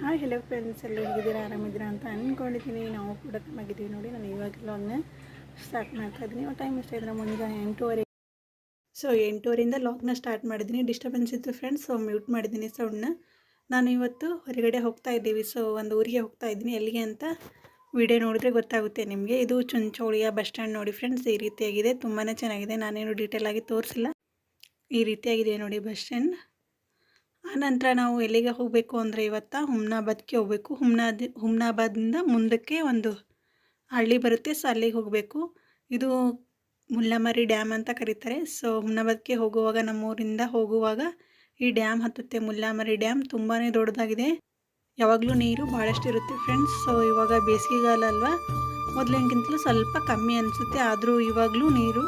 Hi hello friends ಎಲ್ಲ ಹೇಗಿದ್ದೀರಾ? ಆರಾಮಿದ್ದೀರಾ ಅಂತ ಅಂದ್ಕೊಂಡಿದ್ದೀನಿ. ನಾವು ಕೂಡ ಚೆನ್ನಾಗಿದ್ದೀವಿ ನೋಡಿ. ನಾನು ಇವಾಗ ಲಾಗ್ನ ಸ್ಟಾರ್ಟ್ ಮಾಡ್ತಾ ಇದ್ದೀನಿ. ಟೈಮ್ ಇಷ್ಟ ಇದ್ರೆ ಮುಂಜಾನೆ ಎಂಟೂವರೆ. ಸೊ ಎಂಟೂವರೆಯಿಂದ ಲಾಗ್ನ ಸ್ಟಾರ್ಟ್ ಮಾಡಿದ್ದೀನಿ. ಡಿಸ್ಟರ್ಬೆನ್ಸ್ ಇತ್ತು ಫ್ರೆಂಡ್ಸ್ ಸೊ ಮ್ಯೂಟ್ ಮಾಡಿದ್ದೀನಿ ಸೌಂಡ್ನ ನಾನು ಇವತ್ತು ಹೊರಗಡೆ ಹೋಗ್ತಾ ಇದ್ದೀವಿ. ಸೊ ಒಂದು ಊರಿಗೆ ಹೋಗ್ತಾ ಇದ್ದೀನಿ. ಎಲ್ಲಿಗೆ ಅಂತ ವಿಡಿಯೋ ನೋಡಿದ್ರೆ ಗೊತ್ತಾಗುತ್ತೆ ನಿಮಗೆ. ಇದು ಚುಂಚೋಳಿಯ ಬಸ್ ಸ್ಟ್ಯಾಂಡ್ ನೋಡಿ ಫ್ರೆಂಡ್ಸ್ ಈ ರೀತಿಯಾಗಿದೆ. ತುಂಬಾ ಚೆನ್ನಾಗಿದೆ. ನಾನೇನು ಡೀಟೇಲ್ ಆಗಿ ತೋರಿಸಿಲ್ಲ. ಈ ರೀತಿಯಾಗಿದೆ ನೋಡಿ ಬಸ್ ಸ್ಟ್ಯಾಂಡ್ ಆನಂತರ ನಾವು ಎಲ್ಲಿಗೆ ಹೋಗಬೇಕು ಅಂದರೆ ಇವತ್ತು ಹುಮ್ನಾಬಾದ್ಗೆ ಹೋಗಬೇಕು. ಹುಮ್ನಾದ್ ಹುಮ್ನಾಬಾದಿಂದ ಮುಂದಕ್ಕೆ ಒಂದು ಹಳ್ಳಿ ಬರುತ್ತೆ. ಸೊ, ಅಲ್ಲಿಗೆ ಹೋಗಬೇಕು. ಇದು ಮುಲ್ಲಮರಿ ಡ್ಯಾಮ್ ಅಂತ ಕರೀತಾರೆ. ಸೊ, ಹುಮ್ನಾಬಾದ್ಗೆ ಹೋಗುವಾಗ ನಮ್ಮೂರಿಂದ ಹೋಗುವಾಗ ಈ ಡ್ಯಾಮ್ ಹತ್ತುತ್ತೆ. ಮುಲ್ಲಾಮರಿ ಡ್ಯಾಮ್ ತುಂಬಾ ದೊಡ್ಡದಾಗಿದೆ. ಯಾವಾಗಲೂ ನೀರು ಭಾಳಷ್ಟು ಇರುತ್ತೆ ಫ್ರೆಂಡ್ಸ್. ಸೊ, ಇವಾಗ ಬೇಸಿಗೆಗಾಲ ಅಲ್ವಾ? ಮೊದಲಿಗಿಂತಲೂ ಸ್ವಲ್ಪ ಕಮ್ಮಿ ಅನಿಸುತ್ತೆ. ಆದರೂ ಇವಾಗಲೂ ನೀರು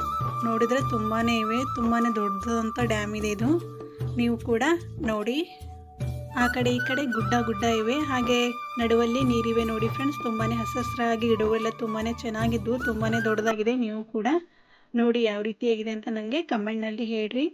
ನೋಡಿದರೆ ತುಂಬಾ ಇವೆ. ತುಂಬಾ ದೊಡ್ಡದಂಥ ಡ್ಯಾಮ್ ಇದೆ ಇದು. ನೀವು ಕೂಡ ನೋಡಿ. ಆ ಕಡೆ ಈ ಕಡೆ ಗುಡ್ಡ ಗುಡ್ಡ ಇವೆ. ಹಾಗೆ ನಡುವಲ್ಲಿ ನೀರಿವೆ ನೋಡಿ ಫ್ರೆಂಡ್ಸ್ ತುಂಬಾ ಹಸಸ್ರಾಗಿ ಗಿಡಗಳೆಲ್ಲ ತುಂಬಾ ಚೆನ್ನಾಗಿದ್ದು ತುಂಬಾ ದೊಡ್ಡದಾಗಿದೆ. ನೀವು ಕೂಡ ನೋಡಿ ಯಾವ ರೀತಿಯಾಗಿದೆ ಅಂತ ನನಗೆ ಕಮೆಂಟ್ನಲ್ಲಿ ಹೇಳ್ರಿ.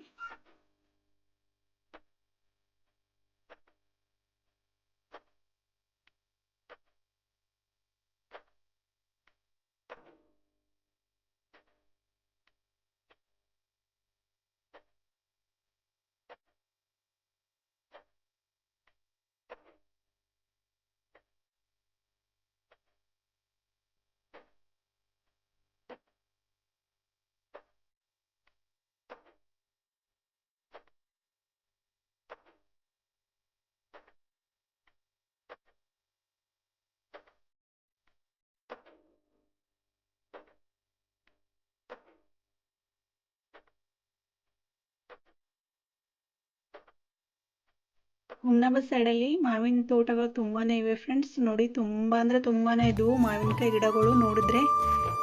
ಹುಮ್ನಾಬಾದ್ ಸೈಡಲ್ಲಿ ಮಾವಿನ ತೋಟಗಳು ತುಂಬಾ ಇವೆ ಫ್ರೆಂಡ್ಸ್ ನೋಡಿ ತುಂಬ ಅಂದರೆ ತುಂಬಾ ಇದ್ವು ಮಾವಿನಕಾಯಿ ಗಿಡಗಳು ನೋಡಿದ್ರೆ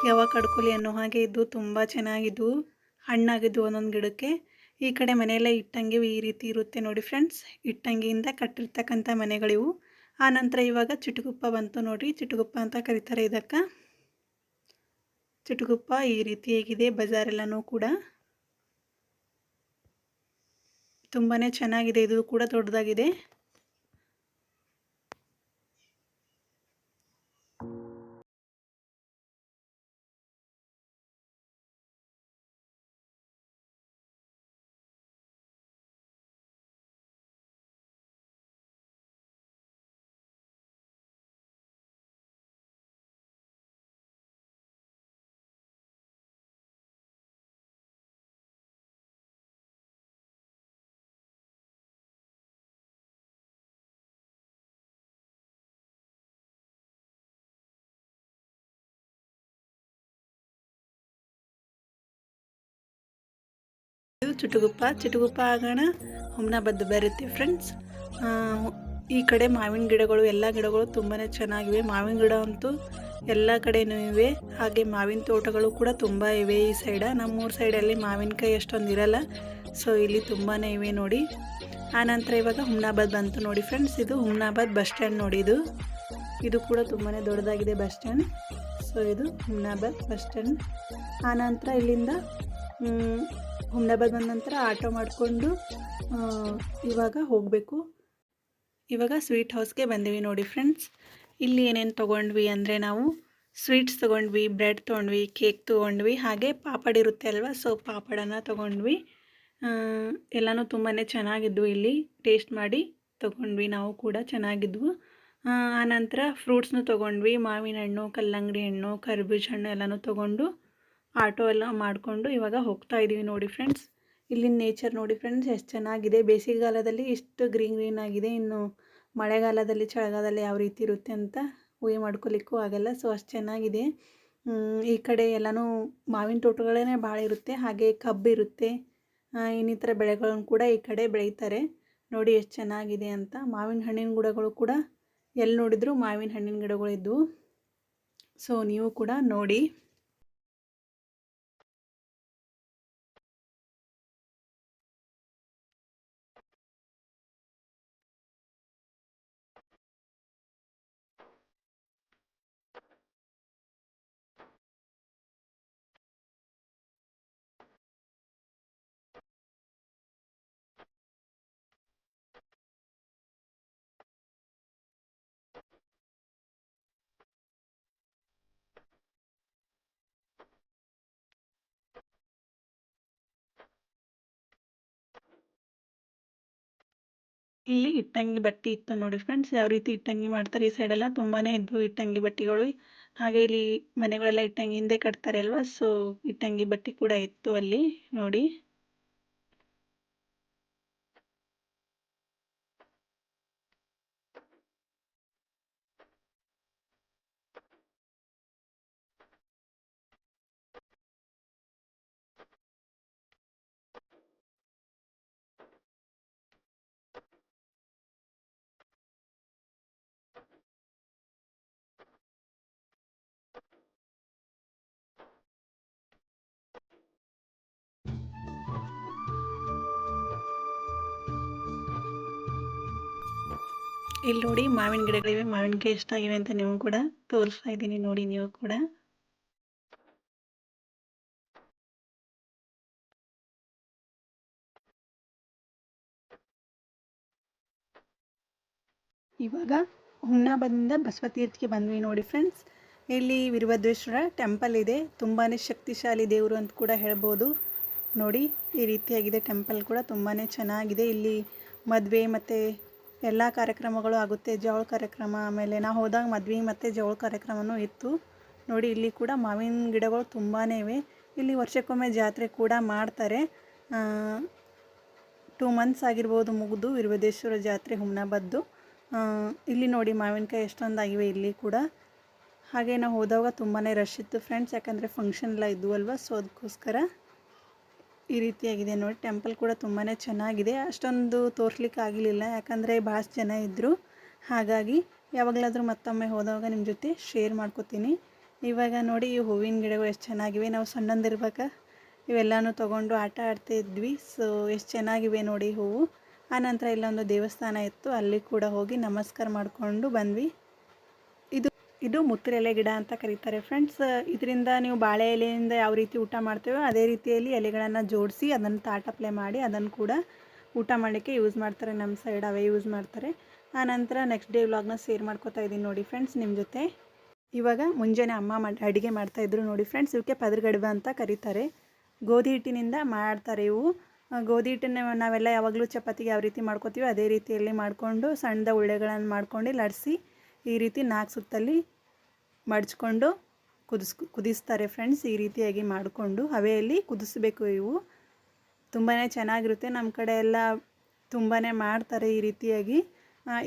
ಯಾವಾಗ ಕಡ್ಕೊಲಿ ಅನ್ನೋ ಹಾಗೆ ಇದ್ದು ತುಂಬ ಚೆನ್ನಾಗಿದ್ವು ಹಣ್ಣಾಗಿದ್ವು ಒಂದೊಂದು ಗಿಡಕ್ಕೆ. ಈ ಕಡೆ ಮನೆಯೆಲ್ಲ ಇಟ್ಟಂಗೆ ಈ ರೀತಿ ಇರುತ್ತೆ ನೋಡಿ ಫ್ರೆಂಡ್ಸ್ ಇಟ್ಟಂಗಿಯಿಂದ ಕಟ್ಟಿರ್ತಕ್ಕಂಥ ಮನೆಗಳಿವು. ಆನಂತರ ನಂತರ ಇವಾಗ ಚಿಟುಗುಪ್ಪ ಬಂತು ನೋಡಿ. ಚಿಟುಗುಪ್ಪ ಅಂತ ಕರೀತಾರೆ ಇದಕ್ಕೆ. ಚಿಟುಗುಪ್ಪ ಈ ರೀತಿಯಾಗಿದೆ ಬಜಾರೆಲ್ಲನೂ ಕೂಡ. ತುಂಬಾ ಚೆನ್ನಾಗಿದೆ. ಇದು ಕೂಡ ದೊಡ್ಡದಾಗಿದೆ. ಚುಟುಗುಪ್ಪ ಚಿಟುಗುಪ್ಪ ಆಗೋಣ. ಹುಮ್ನಾಬಾದ್ ಬರುತ್ತೆ ಫ್ರೆಂಡ್ಸ್ ಈ ಕಡೆ ಮಾವಿನ ಗಿಡಗಳು, ಎಲ್ಲ ಗಿಡಗಳು ತುಂಬಾ ಚೆನ್ನಾಗಿವೆ. ಮಾವಿನ ಗಿಡ ಅಂತೂ ಎಲ್ಲ ಕಡೆನೂ ಇವೆ. ಹಾಗೆ ಮಾವಿನ ತೋಟಗಳು ಕೂಡ ತುಂಬ ಇವೆ ಈ ಸೈಡ ನಮ್ಮೂರು ಸೈಡಲ್ಲಿ ಮಾವಿನಕಾಯಿ ಅಷ್ಟೊಂದು ಇರಲ್ಲ. ಸೊ ಇಲ್ಲಿ ತುಂಬಾ ಇವೆ ನೋಡಿ. ಆನಂತರ ಇವಾಗ ಹುಮ್ನಾಬಾದ್ ಬಂತು ನೋಡಿ ಫ್ರೆಂಡ್ಸ್ ಇದು ಹುಮ್ನಾಬಾದ್ ಬಸ್ ಸ್ಟ್ಯಾಂಡ್ ನೋಡಿ ಇದು. ಇದು ಕೂಡ ತುಂಬಾ ದೊಡ್ಡದಾಗಿದೆ ಬಸ್ ಸ್ಟ್ಯಾಂಡ್. ಸೊ ಇದು ಹುಮ್ನಾಬಾದ್ ಬಸ್ ಸ್ಟ್ಯಾಂಡ್. ಆನಂತರ ಇಲ್ಲಿಂದ ಹುಮ್ನಾಬಾದ್ ಬಂದ ನಂತರ ಆಟೋ ಮಾಡಿಕೊಂಡು ಇವಾಗ ಹೋಗಬೇಕು. ಇವಾಗ ಸ್ವೀಟ್ ಹೌಸ್ಗೆ ಬಂದೀವಿ ನೋಡಿ ಫ್ರೆಂಡ್ಸ್ ಇಲ್ಲಿ ಏನೇನು ತೊಗೊಂಡ್ವಿ ಅಂದರೆ ನಾವು ಸ್ವೀಟ್ಸ್ ತೊಗೊಂಡ್ವಿ ಬ್ರೆಡ್ ತೊಗೊಂಡ್ವಿ ಕೇಕ್ ತೊಗೊಂಡ್ವಿ, ಹಾಗೆ ಪಾಪಡ್ ಇರುತ್ತೆ ಅಲ್ವಾ? ಸೊ ಪಾಪಡನ್ನು ತೊಗೊಂಡ್ವಿ. ಎಲ್ಲನೂ ತುಂಬಾ ಚೆನ್ನಾಗಿದ್ವು ಇಲ್ಲಿ. ಟೇಸ್ಟ್ ಮಾಡಿ ತೊಗೊಂಡ್ವಿ ನಾವು ಕೂಡ ಚೆನ್ನಾಗಿದ್ವು. ಆನಂತರ ಫ್ರೂಟ್ಸ್ನೂ ತೊಗೊಂಡ್ವಿ. ಮಾವಿನ ಹಣ್ಣು, ಕಲ್ಲಂಗಡಿ ಹಣ್ಣು, ಕರ್ಬೂಜ ಹಣ್ಣು ಎಲ್ಲನೂ ತೊಗೊಂಡು ಆಟೋ ಎಲ್ಲ ಮಾಡಿಕೊಂಡು ಇವಾಗ ಹೋಗ್ತಾ ಇದ್ದೀವಿ ನೋಡಿ ಫ್ರೆಂಡ್ಸ್ ಇಲ್ಲಿನ ನೇಚರ್ ನೋಡಿ ಫ್ರೆಂಡ್ಸ್ ಎಷ್ಟು ಚೆನ್ನಾಗಿದೆ. ಬೇಸಿಗೆಗಾಲದಲ್ಲಿ ಇಷ್ಟು ಗ್ರೀನ್ ಗ್ರೀನ್ ಆಗಿದೆ. ಇನ್ನು ಮಳೆಗಾಲದಲ್ಲಿ, ಚಳಿಗಾಲದಲ್ಲಿ ಯಾವ ರೀತಿ ಇರುತ್ತೆ ಅಂತ ಊಹೆ ಮಾಡ್ಕೊಲಿಕ್ಕೂ ಆಗಲ್ಲ. ಸೊ ಅಷ್ಟು ಚೆನ್ನಾಗಿದೆ. ಈ ಕಡೆ ಎಲ್ಲನೂ ಮಾವಿನ ತೋಟಗಳೇ ಭಾಳ ಇರುತ್ತೆ. ಹಾಗೆ ಕಬ್ಬು ಇರುತ್ತೆ. ಇನ್ನಿತರ ಬೆಳೆಗಳನ್ನು ಕೂಡ ಈ ಕಡೆ ಬೆಳೀತಾರೆ. ನೋಡಿ ಎಷ್ಟು ಚೆನ್ನಾಗಿದೆ ಅಂತ. ಮಾವಿನ ಹಣ್ಣಿನ ಗಿಡಗಳು ಕೂಡ ಎಲ್ಲಿ ನೋಡಿದರೂ ಮಾವಿನ ಹಣ್ಣಿನ ಗಿಡಗಳು ಇದ್ದವು ಸೊ ನೀವು ಕೂಡ ನೋಡಿ. ಇಲ್ಲಿ ಇಟ್ಟಂಗಿ ಬಟ್ಟಿ ಇತ್ತು ನೋಡಿ ಫ್ರೆಂಡ್ಸ್ ಯಾವ ರೀತಿ ಇಟ್ಟಂಗಿ ಮಾಡ್ತಾರೆ ಈ ಸೈಡ್ ಎಲ್ಲ ತುಂಬಾನೇ ಇದ್ವು ಇಟ್ಟಂಗಿ ಬಟ್ಟಿಗಳು. ಹಾಗೆ ಇಲ್ಲಿ ಮನೆಗಳೆಲ್ಲ ಇಟ್ಟಂಗಿ ಹಿಂದೆ ಕಟ್ತಾರೆ ಅಲ್ವಾ ಸೊ ಇಟ್ಟಂಗಿ ಬಟ್ಟಿ ಕೂಡ ಇತ್ತು ಅಲ್ಲಿ ನೋಡಿ. ಇಲ್ಲಿ ನೋಡಿ ಮಾವಿನ ಗಿಡಗಳಿವೆ. ಮಾವಿನಕಾಯಿ ಎಷ್ಟಾಗಿವೆ ಅಂತ ನೀವು ಕೂಡ ತೋರಿಸ್ತಾ ಇದ್ದೀನಿ. ನೋಡಿ ನೀವು ಕೂಡ. ಇವಾಗ ಹುಮ್ನಾಬಾದಿಂದ ಬಸವ ತೀರ್ಥಕ್ಕೆ ಬಂದ್ವಿ ನೋಡಿ ಫ್ರೆಂಡ್ಸ್ ಇಲ್ಲಿ ವಿರಭದ್ರೇಶ್ವರ ಟೆಂಪಲ್ ಇದೆ. ತುಂಬಾ ಶಕ್ತಿಶಾಲಿ ದೇವರು ಅಂತ ಕೂಡ ಹೇಳ್ಬೋದು. ನೋಡಿ ಈ ರೀತಿಯಾಗಿದೆ ಟೆಂಪಲ್ ಕೂಡ ತುಂಬಾ ಚೆನ್ನಾಗಿದೆ. ಇಲ್ಲಿ ಮದುವೆ ಮತ್ತು ಎಲ್ಲ ಕಾರ್ಯಕ್ರಮಗಳು ಆಗುತ್ತೆ. ಜವಳ ಕಾರ್ಯಕ್ರಮ, ಆಮೇಲೆ ನಾವು ಹೋದಾಗ ಮದ್ವೆ ಮತ್ತು ಜವಳ ಕಾರ್ಯಕ್ರಮವೂ ಇತ್ತು. ನೋಡಿ, ಇಲ್ಲಿ ಕೂಡ ಮಾವಿನ ಗಿಡಗಳು ತುಂಬಾ ಇವೆ. ಇಲ್ಲಿ ವರ್ಷಕ್ಕೊಮ್ಮೆ ಜಾತ್ರೆ ಕೂಡ ಮಾಡ್ತಾರೆ. ಟೂ ಮಂತ್ಸ್ ಆಗಿರ್ಬೋದು ಮುಗಿದು ವೀರಭದ್ರೇಶ್ವರ ಜಾತ್ರೆ ಹುಮ್ನಾಬಾದ್ದು. ಇಲ್ಲಿ ನೋಡಿ ಮಾವಿನಕಾಯಿ ಎಷ್ಟೊಂದು ಆಗಿವೆ ಇಲ್ಲಿ ಕೂಡ. ಹಾಗೆ ನಾವು ಹೋದಾಗ ತುಂಬಾ ರಶ್ ಇತ್ತು. ಫ್ರೆಂಡ್ಸ್ ಯಾಕಂದರೆ ಫಂಕ್ಷನ್ ಎಲ್ಲ ಇದ್ವು ಅಲ್ವಾ ಸೊ ಅದಕ್ಕೋಸ್ಕರ ಈ ರೀತಿಯಾಗಿದೆ ನೋಡಿ. ಟೆಂಪಲ್ ಕೂಡ ತುಂಬಾ ಚೆನ್ನಾಗಿದೆ. ಅಷ್ಟೊಂದು ತೋರಿಸ್ಲಿಕ್ಕೆ ಆಗಲಿಲ್ಲ. ಯಾಕಂದರೆ ಭಾಳಷ್ಟು ಜನ ಇದ್ದರು ಹಾಗಾಗಿ ಯಾವಾಗಲಾದರೂ ಮತ್ತೊಮ್ಮೆ ಹೋದಾಗ ನಿಮ್ಮ ಜೊತೆ ಶೇರ್ ಮಾಡ್ಕೋತೀನಿ. ಇವಾಗ ನೋಡಿ, ಈ ಹೂವಿನ ಗಿಡಗಳು ಎಷ್ಟು ಚೆನ್ನಾಗಿವೆ. ನಾವು ಸಣ್ಣಂದಿರ್ಬೇಕ ಇವೆಲ್ಲನೂ ತೊಗೊಂಡು ಆಟ ಆಡ್ತಾ ಇದ್ವಿ. ಸೊ ಎಷ್ಟು ಚೆನ್ನಾಗಿವೆ ನೋಡಿ ಹೂವು. ಆನಂತರ ಇಲ್ಲೊಂದು ದೇವಸ್ಥಾನ ಇತ್ತು. ಅಲ್ಲಿ ಕೂಡ ಹೋಗಿ ನಮಸ್ಕಾರ ಮಾಡಿಕೊಂಡು ಬಂದ್ವಿ. ಇದು ಮುತ್ತಿರೆಲೆ ಗಿಡ ಅಂತ ಕರೀತಾರೆ. ಫ್ರೆಂಡ್ಸ್ ಇದರಿಂದ ನೀವು ಬಾಳೆ ಎಲೆಯಿಂದ ಯಾವ ರೀತಿ ಊಟ ಮಾಡ್ತೇವೋ ಅದೇ ರೀತಿಯಲ್ಲಿ ಎಲೆಗಳನ್ನು ಜೋಡಿಸಿ ಅದನ್ನು ತಾಟಪ್ಲೆ ಮಾಡಿ ಅದನ್ನು ಕೂಡ ಊಟ ಮಾಡಲಿಕ್ಕೆ ಯೂಸ್ ಮಾಡ್ತಾರೆ. ನಮ್ಮ ಸೈಡ್ ಅವೇ ಯೂಸ್ ಮಾಡ್ತಾರೆ. ಆನಂತರ ನೆಕ್ಸ್ಟ್ ಡೇ ವ್ಲಾಗ್ನ ಶೇರ್ ಮಾಡ್ಕೋತಾ ಇದ್ದೀನಿ ನೋಡಿ ಫ್ರೆಂಡ್ಸ್ ನಿಮ್ಮ ಜೊತೆ. ಇವಾಗ ಮುಂಜಾನೆ ಅಮ್ಮ ಮಾಡಿ ಅಡುಗೆ ಮಾಡ್ತಾಯಿದ್ರು ನೋಡಿ ಫ್ರೆಂಡ್ಸ್ ಇವಕ್ಕೆ ಪದರ್ಗಡ್ಬ ಅಂತ ಕರೀತಾರೆ. ಗೋಧಿ ಹಿಟ್ಟಿನಿಂದ ಮಾಡ್ತಾರೆ ಇವು. ಗೋಧಿ ಹಿಟ್ಟನ್ನ ನಾವೆಲ್ಲ ಯಾವಾಗಲೂ ಚಪಾತಿಗೆ ಯಾವ ರೀತಿ ಮಾಡ್ಕೋತೀವಿ ಅದೇ ರೀತಿಯಲ್ಲಿ ಮಾಡಿಕೊಂಡು ಸಣ್ಣದ ಉಳ್ಳೆಗಳನ್ನು ಮಾಡ್ಕೊಂಡು ಲಡಿಸಿ ಈ ರೀತಿ ನಾಲ್ಕು ಸುತ್ತಲ್ಲಿ ಮಡ್ಚ್ಕೊಂಡು ಕುದಿಸ್ ಕುದಿಸ್ತಾರೆ ಫ್ರೆಂಡ್ಸ್ ಈ ರೀತಿಯಾಗಿ ಮಾಡಿಕೊಂಡು ಹವೆಯಲ್ಲಿ ಕುದಿಸ್ಬೇಕು ಇವು. ತುಂಬಾ ಚೆನ್ನಾಗಿರುತ್ತೆ. ನಮ್ಮ ಕಡೆ ಎಲ್ಲ ತುಂಬಾ ಮಾಡ್ತಾರೆ ಈ ರೀತಿಯಾಗಿ.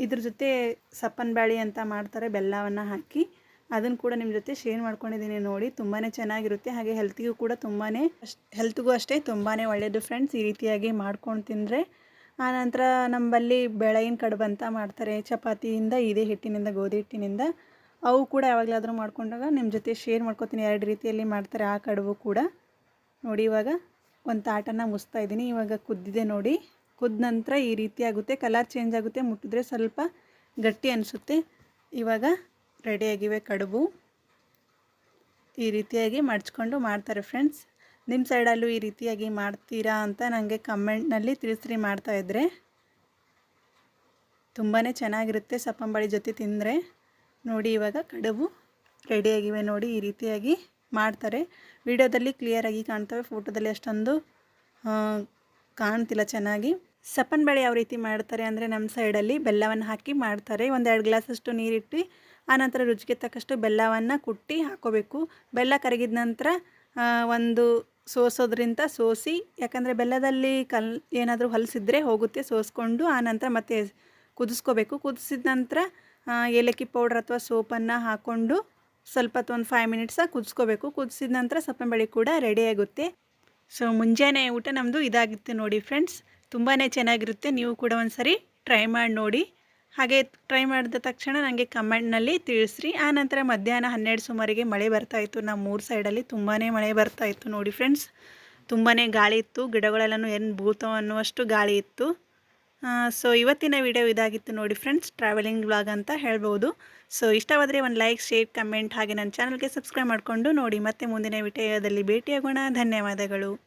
ಇದ್ರ ಜೊತೆ ಸಪ್ಪನ ಬ್ಯಾಳಿ ಅಂತ ಮಾಡ್ತಾರೆ, ಬೆಲ್ಲವನ್ನು ಹಾಕಿ. ಅದನ್ನು ಕೂಡ ನಿಮ್ಮ ಜೊತೆ ಶೇರ್ ಮಾಡ್ಕೊಂಡಿದ್ದೀನಿ ನೋಡಿ. ತುಂಬಾ ಚೆನ್ನಾಗಿರುತ್ತೆ. ಹಾಗೆ ಹೆಲ್ತಿಗೂ ಕೂಡ ತುಂಬಾ ಹೆಲ್ತ್ಗೂ ಅಷ್ಟೇ ತುಂಬಾ ಒಳ್ಳೆಯದು ಫ್ರೆಂಡ್ಸ್ ಈ ರೀತಿಯಾಗಿ ಮಾಡ್ಕೊಂಡು ತಿಂದರೆ ಆನಂತರ ನಮ್ಮಲ್ಲಿ ಬೆಳಗಿನ ಕಡುಬು ಅಂತ ಮಾಡ್ತಾರೆ. ಚಪಾತಿಯಿಂದ, ಇದೇ ಹಿಟ್ಟಿನಿಂದ, ಗೋಧಿ ಹಿಟ್ಟಿನಿಂದ. ಅವು ಕೂಡ ಯಾವಾಗಲಾದರೂ ಮಾಡ್ಕೊಂಡಾಗ ನಿಮ್ಮ ಜೊತೆ ಶೇರ್ ಮಾಡ್ಕೊತೀನಿ. ಎರಡು ರೀತಿಯಲ್ಲಿ ಮಾಡ್ತಾರೆ ಆ ಕಡುಬು ಕೂಡ. ನೋಡಿ ಇವಾಗ ಒಂದು ತಾಟನ ಮುಸ್ತಾ ಇದ್ದೀನಿ. ಇವಾಗ ಕುದ್ದಿದೆ ನೋಡಿ. ಕುದ್ದ ನಂತರ ಈ ರೀತಿ ಆಗುತ್ತೆ. ಕಲರ್ ಚೇಂಜ್ ಆಗುತ್ತೆ. ಮುಟ್ಟಿದ್ರೆ ಸ್ವಲ್ಪ ಗಟ್ಟಿ ಅನಿಸುತ್ತೆ. ಇವಾಗ ರೆಡಿಯಾಗಿವೆ ಕಡುಬು. ಈ ರೀತಿಯಾಗಿ ಮಡ್ಚ್ಕೊಂಡು ಮಾಡ್ತಾರೆ ಫ್ರೆಂಡ್ಸ್ ನಿಮ್ಮ ಸೈಡಲ್ಲೂ ಈ ರೀತಿಯಾಗಿ ಮಾಡ್ತೀರಾ ಅಂತ ನನಗೆ ಕಮೆಂಟ್ನಲ್ಲಿ ತಿಳಿಸ್ರಿ ಮಾಡ್ತಾಯಿದ್ರೆ ತುಂಬಾ ಚೆನ್ನಾಗಿರುತ್ತೆ ಸಪ್ಪಂಬಳಿ ಜೊತೆ ತಿಂದರೆ. ನೋಡಿ ಇವಾಗ ಕಡುಬು ರೆಡಿಯಾಗಿವೆ ನೋಡಿ, ಈ ರೀತಿಯಾಗಿ ಮಾಡ್ತಾರೆ. ವಿಡಿಯೋದಲ್ಲಿ ಕ್ಲಿಯರಾಗಿ ಕಾಣ್ತವೆ ಫೋಟೋದಲ್ಲಿ ಅಷ್ಟೊಂದು ಕಾಣ್ತಿಲ್ಲ ಚೆನ್ನಾಗಿ. ಸಪ್ಪನ್ ಬೇಳೆ ಯಾವ ರೀತಿ ಮಾಡ್ತಾರೆ ಅಂದರೆ ನಮ್ಮ ಸೈಡಲ್ಲಿ ಬೆಲ್ಲವನ್ನು ಹಾಕಿ ಮಾಡ್ತಾರೆ. ಒಂದು ಎರಡು ಗ್ಲಾಸಷ್ಟು ನೀರಿಟ್ಟು ಆನಂತರ ರುಚಿಗೆ ತಕ್ಕಷ್ಟು ಬೆಲ್ಲವನ್ನು ಕುಟ್ಟಿ ಹಾಕೋಬೇಕು. ಬೆಲ್ಲ ಕರಗಿದ ನಂತರ ಒಂದು ಸೋಸೋದ್ರಿಂದ ಸೋಸಿ, ಯಾಕಂದರೆ ಬೆಲ್ಲದಲ್ಲಿ ಕಲ್, ಏನಾದರೂ ಹೊಲಸಿದ್ರೆ ಹೋಗುತ್ತೆ, ಸೋಸ್ಕೊಂಡು ಆನಂತರ ಮತ್ತೆ ಕುದಿಸ್ಕೋಬೇಕು. ಕುದಿಸಿದ ನಂತರ ಏಲಕ್ಕಿ ಪೌಡ್ರ್ ಅಥವಾ ಸೋಪನ್ನು ಹಾಕ್ಕೊಂಡು ಸ್ವಲ್ಪ ಒಂದು ಫೈವ್ ಮಿನಿಟ್ಸ ಕುದಿಸ್ಕೋಬೇಕು. ಕುದಿಸಿದ ನಂತರ ಸಪ್ಪೆ ಕೂಡ ರೆಡಿ ಆಗುತ್ತೆ. ಸೊ ಮುಂಜಾನೆ ಊಟ ನಮ್ಮದು ಇದಾಗಿತ್ತು ನೋಡಿ ಫ್ರೆಂಡ್ಸ್ ತುಂಬಾ ಚೆನ್ನಾಗಿರುತ್ತೆ. ನೀವು ಕೂಡ ಒಂದು ಸರಿ ಟ್ರೈ ಮಾಡಿ ನೋಡಿ. ಹಾಗೆ ಟ್ರೈ ಮಾಡಿದ ತಕ್ಷಣ ನನಗೆ ಕಮೆಂಟ್ನಲ್ಲಿ ತಿಳಿಸ್ರಿ. ಆನಂತರ ಮಧ್ಯಾಹ್ನ ಹನ್ನೆರಡು ಸುಮಾರಿಗೆ ಮಳೆ ಬರ್ತಾಯಿತ್ತು ನಮ್ಮ ಊರು ಸೈಡಲ್ಲಿ ತುಂಬಾ ಮಳೆ ಬರ್ತಾಯಿತ್ತು ನೋಡಿ ಫ್ರೆಂಡ್ಸ್ ತುಂಬಾ ಗಾಳಿ ಇತ್ತು. ಗಿಡಗಳೆಲ್ಲನೂ ಏನು ಭೂತ ಅನ್ನುವಷ್ಟು ಗಾಳಿ ಇತ್ತು. ಸೊ ಇವತ್ತಿನ ವಿಡಿಯೋ ಇದಾಗಿತ್ತು ನೋಡಿ ಫ್ರೆಂಡ್ಸ್ ಟ್ರಾವೆಲಿಂಗ್ ಬ್ಲಾಗ್ ಅಂತ ಹೇಳ್ಬೋದು. ಸೊ ಇಷ್ಟವಾದರೆ ಒಂದು ಲೈಕ್ ಶೇರ್ ಕಮೆಂಟ್ ಹಾಗೆ ನನ್ನ ಚಾನಲ್ಗೆ ಸಬ್ಸ್ಕ್ರೈಬ್ ಮಾಡಿಕೊಂಡು ನೋಡಿ ಮತ್ತೆ ಮುಂದಿನ ವಿಡಿಯೋದಲ್ಲಿ ಭೇಟಿಯಾಗೋಣ. ಧನ್ಯವಾದಗಳು.